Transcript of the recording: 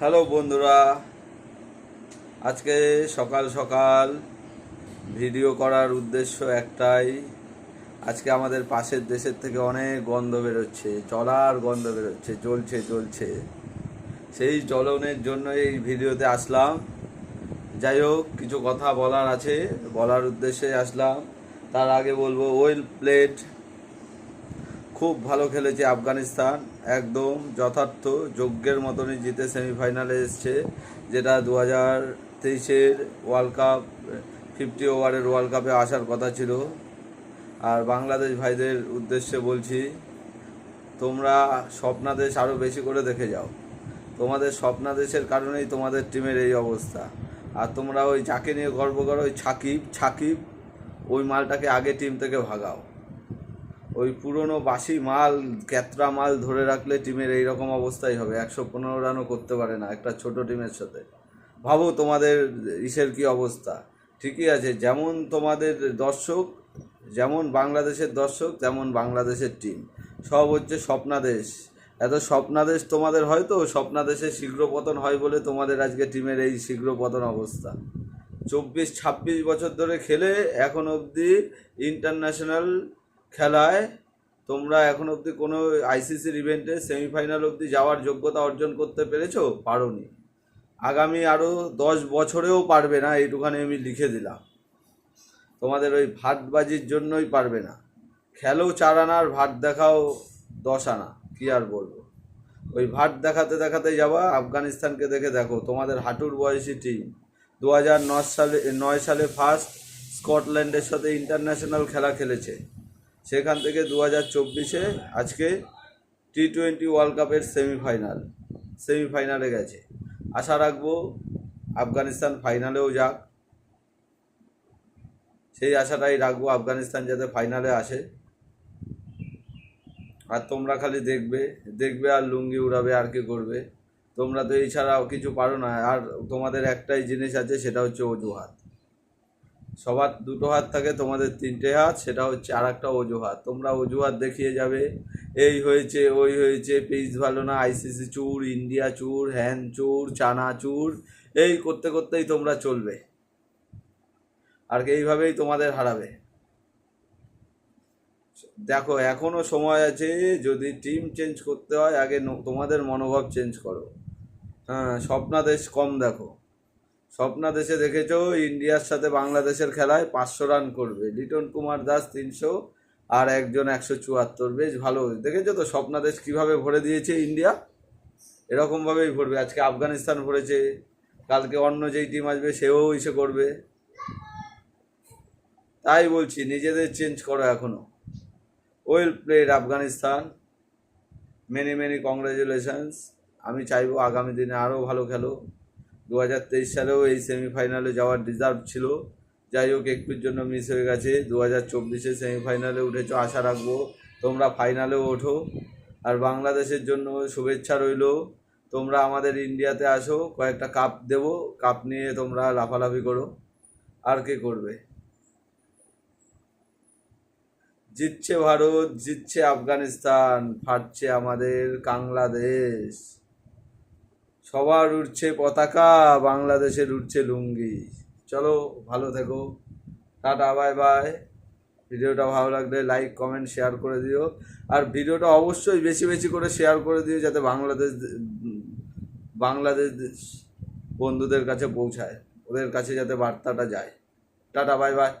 Hello বন্ধুরা, আজকে সকাল সকাল ভিডিও করার উদ্দেশ্য একটাই, আজকে আমাদের পাশের দেশের থেকে অনেক গন্ধ বেরোচ্ছে, চলার গন্ধ বেরোচ্ছে, জ্বলছে জ্বলছে। সেই জ্বলনের জন্য এই ভিডিওতে আসলাম। যাই হোক, কিছু কথা বলার আছে, বলার উদ্দেশ্যে আসলাম। তার আগে বলব ওয়েল প্লেট খুব ভালো খেলেছে আফগানিস্তান, একদম যথার্থ, যজ্ঞের মতনই জিতে সেমিফাইনালে এসছে, যেটা দু হাজার তেইশের ওয়ার্ল্ড কাপ ফিফটি ওভারের ওয়ার্ল্ড কাপে আসার কথা ছিল। আর বাংলাদেশ ভাইদের উদ্দেশ্যে বলছি, তোমরা স্বপ্নাদেশ আরও বেশি করে দেখে যাও। তোমাদের স্বপ্নাদেশের কারণেই তোমাদের টিমের এই অবস্থা। আর তোমরা ওই যাকে নিয়ে গর্ব করো, ওই ছাকিব ছাকিব, ওই মালটাকে আগে টিম থেকে ভাগাও। ওই পুরনো বাসি মাল, ক্যাতরা মাল ধরে রাখলে টিমের এই রকম অবস্থাই হবে। একশো পনেরো রানও করতে পারে না একটা ছোট টিমের সাথে। ভাবো তোমাদের ইসের কি অবস্থা। ঠিকই আছে, যেমন তোমাদের দর্শক, যেমন বাংলাদেশের দর্শক, তেমন বাংলাদেশের টিম। সব হচ্ছে স্বপ্নাদেশ এত স্বপ্নাদেশ তোমাদের হয়তো স্বপ্নাদেশের শীঘ্র পতন হয় বলে তোমাদের আজকে টিমের এই শীঘ্র পতন অবস্থা। চব্বিশ, ছাব্বিশ বছর ধরে খেলে এখন অবধি ইন্টারন্যাশনাল খেলায় তোমরা এখন অবধি কোনো আইসিসির ইভেন্টে সেমিফাইনাল অবধি যাওয়ার যোগ্যতা অর্জন করতে পেরেছ? পারোনি। আগামী আরও দশ বছরেও পারবে না, এইটুখানি আমি লিখে দিলাম। তোমাদের ওই ভাতবাজির জন্যই পারবে না। খেলো চার আনা আর ভাত দেখাও দশ আনা, কী আর বলব? ওই ভাত দেখাতে দেখাতে যাবা, আফগানিস্তানকে দেখে দেখো, তোমাদের হাঁটুর বয়সী টিম দু হাজার নয় সালে নয় সালে ফার্স্ট স্কটল্যান্ডের সাথে ইন্টারন্যাশনাল খেলা খেলেছে। সেখান থেকে দু হাজার চব্বিশে আজকে টি টোয়েন্টি ওয়ার্ল্ড কাপের সেমিফাইনাল সেমিফাইনালে গেছে। আশা রাখব আফগানিস্তান ফাইনালেও যাক। সেই আশাটাই রাখব আফগানিস্তান যাতে ফাইনালে আসে। আর তোমরা খালি দেখবে দেখবে আর লুঙ্গি উড়াবে আর কি করবে। তোমরা তো এছাড়াও কিছু পারো না। আর তোমাদের একটাই জিনিস আছে, সেটা হচ্ছে অজুহাত। সবার দুটো হাত থাকে, তোমাদের তিনটে হাত, সেটা হচ্ছে আর একটা অজুহাত। তোমরা অজুহাত দেখিয়ে যাবে, এই হয়েছে, ওই হয়েছে পিচ ভালো না, আইসিসি চুর, ইন্ডিয়া চুর, হ্যান চুর, চানা চুর, এই করতে করতেই তোমরা চলবে। আর এইভাবেই তোমাদের হারাবে। দেখো, এখনও সময় আছে, যদি টিম চেঞ্জ করতে হয়, আগে তোমাদের মনোভাব চেঞ্জ করো। হ্যাঁ স্বপ্নাদেশ কম দেখো। স্বপ্নাদেশে দেখেছ, ইন্ডিয়ার সাথে বাংলাদেশের খেলায় পাঁচশো রান করবে। লিটন কুমার দাস তিনশো আর একজন একশো চুয়াত্তর। বেশ ভালো। দেখেছ তো স্বপ্নাদেশ কীভাবে ভরে দিয়েছে ইন্ডিয়া? এরকমভাবেই ভরবে। আজকে আফগানিস্তান ভরেছে, কালকে অন্য যেই টিম আসবে সেও ইসে করবে। তাই বলছি, নিজেদের চেঞ্জ করো এখনও well played Afghanistan. Many many congratulations আমি চাইব আগামী দিনে আরও ভালো খেলো। দু হাজার তেইশ সালেও এই সেমিফাইনালে যাওয়ার ডিজার্ভ ছিল। যাই হোক, একটুর জন্য মিস হয়ে গেছে। দু হাজার চব্বিশে সেমিফাইনালে উঠেছো, আশা রাখব তোমরা ফাইনালেও ওঠো। আর বাংলাদেশের জন্য শুভেচ্ছা রইল। তোমরা আমাদের ইন্ডিয়াতে আসো, কয়েকটা কাপ দেবো। কাপ নিয়ে তোমরা লাফালাফি করো। আর কে করবে? জিতছে ভারত, জিতছে আফগানিস্তান, ফাটছে আমাদের বাংলাদেশ। সবার উঠছে পতাকা, বাংলাদেশের উঠছে লুঙ্গি। চলো, ভালো থেকো। Tata, bye bye. ভিডিওটা ভালো লাগলে লাইক, কমেন্ট, শেয়ার করে দিও। আর ভিডিওটা অবশ্যই বেশি বেশি করে শেয়ার করে দিও যাতে বাংলাদেশ বাংলাদেশ বন্ধুদের কাছে পৌঁছায়, ওদের কাছে যাতে বার্তাটা যায়। Tata, bye bye.